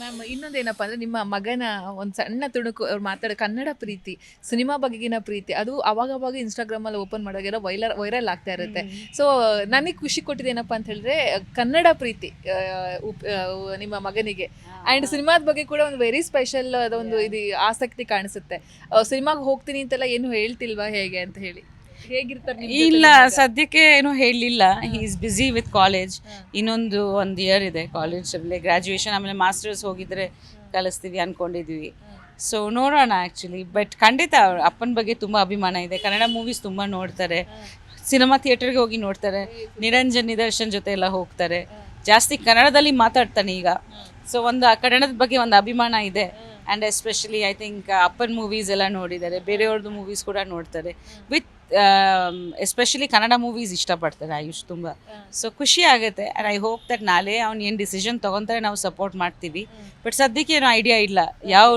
Ma'am ಇನ್ನೊಂದೇನಪ್ಪ ಅಂದ್ರೆ ನಿಮ್ಮ ಮಗನ ಒಂದು ಸಣ್ಣ ತುಣುಕು ಅವ್ರು ಮಾತಾಡೋ ಕನ್ನಡ ಪ್ರೀತಿ ಸಿನಿಮಾ ಬಗೆಗಿನ ಪ್ರೀತಿ ಅದು ಅವಾಗವಾಗ ಇನ್ಸ್ಟಾಗ್ರಾಮಲ್ಲಿ ಇನ್ಸ್ಟಾಗ್ರಾಮ್ ಅಲ್ಲಿ ಓಪನ್ ಮಾಡೋಗೆಲ್ಲ ವೈರಲ್ ವೈರಲ್ ಆಗ್ತಾ ಇರುತ್ತೆ. ಸೊ ನನಗೆ ಖುಷಿ ಕೊಟ್ಟಿದ್ದು ಏನಪ್ಪ ಅಂತ ಹೇಳಿದ್ರೆ ಕನ್ನಡ ಪ್ರೀತಿ ನಿಮ್ಮ ಮಗನಿಗೆ. ಅಂಡ್ ಸಿನಿಮಾದ ಬಗ್ಗೆ ಕೂಡ ಒಂದು ವೆರಿ ಸ್ಪೆಷಲ್ ಅದೊಂದು ಇದು ಆಸಕ್ತಿ ಕಾಣಿಸುತ್ತೆ. ಸಿನಿಮಾಗೆ ಹೋಗ್ತೀನಿ ಅಂತೆಲ್ಲ ಏನು ಹೇಳ್ತಿಲ್ವಾ ಹೇಗೆ ಅಂತ ಹೇಳಿ? ಹೇಗಿರ್ತಾರೆ ಇಲ್ಲ? ಸದ್ಯಕ್ಕೆ ಏನು ಹೇಳಲಿಲ್ಲ he. Is busy with college ಇನ್ನೊಂದು ಒಂದು ಇಯರ್ ಇದೆ ಕಾಲೇಜ್ ಗ್ರಾಜುಯೇಷನ್ ಆಮೇಲೆ ಮಾಸ್ಟರ್ಸ್ ಹೋಗಿದ್ರೆ ಕಲಿಸ್ತೀವಿ ಅನ್ಕೊಂಡಿದ್ವಿ. ಸೊ ನೋಡೋಣ ಆ್ಯಕ್ಚುಲಿ ಬಟ್ ಖಂಡಿತ ಅವ್ರ ಅಪ್ಪನ ಬಗ್ಗೆ ತುಂಬ ಅಭಿಮಾನ ಇದೆ. ಕನ್ನಡ ಮೂವೀಸ್ ತುಂಬ ನೋಡ್ತಾರೆ. ಸಿನಿಮಾ ಥಿಯೇಟರ್ಗೆ ಹೋಗಿ ನೋಡ್ತಾರೆ. ನಿರಂಜನ್ ನಿದರ್ಶನ್ ಜೊತೆ ಎಲ್ಲ ಹೋಗ್ತಾರೆ. ಜಾಸ್ತಿ ಕನ್ನಡದಲ್ಲಿ ಮಾತಾಡ್ತಾನೆ ಈಗ. ಸೊ ಒಂದು ಆ ಕನ್ನಡದ ಬಗ್ಗೆ ಒಂದು ಅಭಿಮಾನ ಇದೆ. ಆ್ಯಂಡ್ ಎಸ್ಪೆಷಲಿ ಐ ಥಿಂಕ್ ಅಪ್ಪನ ಮೂವೀಸ್ ಎಲ್ಲ ನೋಡಿದ್ದಾರೆ. ಬೇರೆಯವ್ರದ್ದು ಮೂವೀಸ್ ಕೂಡ ನೋಡ್ತಾರೆ. ವಿತ್ ಎಸ್ಪೆಷಲಿ ಕನ್ನಡ ಮೂವೀಸ್ ಇಷ್ಟಪಡ್ತಾರೆ ಆಯುಷ್ ತುಂಬ. ಸೊ ಖುಷಿ ಆಗುತ್ತೆ ಆ್ಯಂಡ್ ಐ ಹೋಪ್ ದಟ್ ನಾಳೆ ಅವ್ನು ಏನು ಡಿಸಿಷನ್ ತೊಗೊತಾರೆ ನಾವು ಸಪೋರ್ಟ್ ಮಾಡ್ತೀವಿ. ಬಟ್ ಸದ್ಯಕ್ಕೆ ಏನೋ ಐಡಿಯಾ ಇಲ್ಲ. ಯಾವ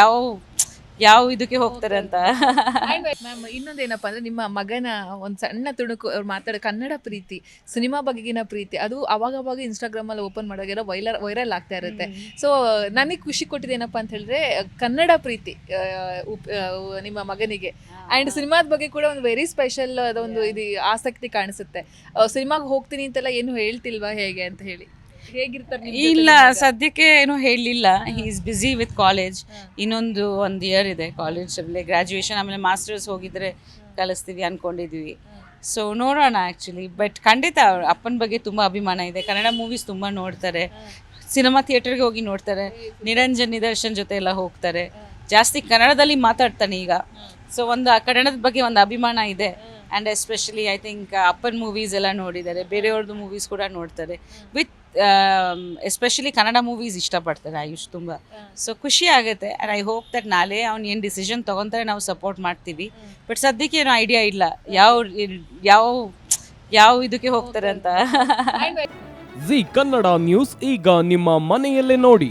ಯಾವ ಯಾವ ಇದಕ್ಕೆ ಹೋಗ್ತಾರೆ ಅಂತ. ಮ್ಯಾಮ್ ಇನ್ನೊಂದೇನಪ್ಪ ಅಂದ್ರೆ ನಿಮ್ಮ ಮಗನ ಒಂದು ಸಣ್ಣ ತುಣುಕು ಅವ್ರು ಮಾತಾಡೋ ಕನ್ನಡ ಪ್ರೀತಿ ಸಿನಿಮಾ ಬಗೆಗಿನ ಪ್ರೀತಿ ಅದು ಅವಾಗ ಅವಾಗ ಇನ್ಸ್ಟಾಗ್ರಾಮ್ ಅಲ್ಲಿ ಓಪನ್ ಮಾಡೋಗೆಲ್ಲ ವೈರಲ್ ವೈರಲ್ ಆಗ್ತಾ ಇರುತ್ತೆ. ಸೊ ನನಗೆ ಖುಷಿ ಕೊಟ್ಟಿದೆ ಏನಪ್ಪ ಅಂತ ಹೇಳಿದ್ರೆ ಕನ್ನಡ ಪ್ರೀತಿ ನಿಮ್ಮ ಮಗನಿಗೆ. ಅಂಡ್ ಸಿನಿಮಾದ ಬಗ್ಗೆ ಕೂಡ ಒಂದು ವೆರಿ ಸ್ಪೆಷಲ್ ಅದೊಂದು ಇದು ಆಸಕ್ತಿ ಕಾಣಿಸುತ್ತೆ. ಸಿನಿಮಾಗೆ ಹೋಗ್ತೀನಿ ಅಂತೆಲ್ಲ ಏನು ಹೇಳ್ತಿಲ್ವಾ ಹೇಗೆ ಅಂತ ಹೇಳಿ? ಹೇಗಿರ್ತಾರೆ ಇಲ್ಲ ಸದ್ಯಕ್ಕೆ ಏನು ಹೇಳಲಿಲ್ಲ he. Is busy with college ಇನ್ನೊಂದು ಒಂದು ಇಯರ್ ಇದೆ ಕಾಲೇಜ್ ಗ್ರಾಜುಯೇಷನ್ ಆಮೇಲೆ ಮಾಸ್ಟರ್ಸ್ ಹೋಗಿದ್ರೆ ಕಲಿಸ್ತೀವಿ ಅನ್ಕೊಂಡಿದ್ವಿ. ಸೊ ನೋಡೋಣ ಆ್ಯಕ್ಚುಲಿ ಬಟ್ ಖಂಡಿತ ಅಪ್ಪನ ಬಗ್ಗೆ ತುಂಬ ಅಭಿಮಾನ ಇದೆ. ಕನ್ನಡ ಮೂವೀಸ್ ತುಂಬ ನೋಡ್ತಾರೆ. ಸಿನಿಮಾ ಥಿಯೇಟರ್ಗೆ ಹೋಗಿ ನೋಡ್ತಾರೆ. ನಿರಂಜನ್ ನಿದರ್ಶನ್ ಜೊತೆ ಎಲ್ಲ ಹೋಗ್ತಾರೆ. ಜಾಸ್ತಿ ಕನ್ನಡದಲ್ಲಿ ಮಾತಾಡ್ತಾನೆ ಈಗ. ಸೊ ಒಂದು ಆ ಕನ್ನಡದ ಬಗ್ಗೆ ಒಂದು ಅಭಿಮಾನ ಇದೆ. ಆ್ಯಂಡ್ ಎಸ್ಪೆಷಲಿ ಐ ಥಿಂಕ್ ಅಪ್ಪನ ಮೂವೀಸ್ ಎಲ್ಲ ನೋಡಿದ್ದಾರೆ. ಬೇರೆಯವ್ರದ್ದು ಮೂವೀಸ್ ಕೂಡ ನೋಡ್ತಾರೆ. ವಿತ್ ಎಸ್ಪೆಷಲಿ ಕನ್ನಡ ಮೂವೀಸ್ ಇಷ್ಟಪಡ್ತಾರೆ ಆಯುಷ್ ತುಂಬ. ಸೊ ಖುಷಿ ಆಗುತ್ತೆ. ಆ್ಯಂಡ್ ಐ ಹೋಪ್ ದಟ್ ನಾಳೆ ಅವ್ನು ಏನು ಡಿಸಿಷನ್ ತೊಗೊತಾರೆ ನಾವು ಸಪೋರ್ಟ್ ಮಾಡ್ತೀವಿ. ಬಟ್ ಸದ್ಯಕ್ಕೆ ಏನೋ ಐಡಿಯಾ ಇಲ್ಲ. ಯಾವ ಯಾವ ಯಾವ ಇದಕ್ಕೆ ಹೋಗ್ತಾರೆ ಅಂತ. ಜಿ ಕನ್ನಡ ನ್ಯೂಸ್ ಈಗ ನಿಮ್ಮ ಮನೆಯಲ್ಲೇ ನೋಡಿ.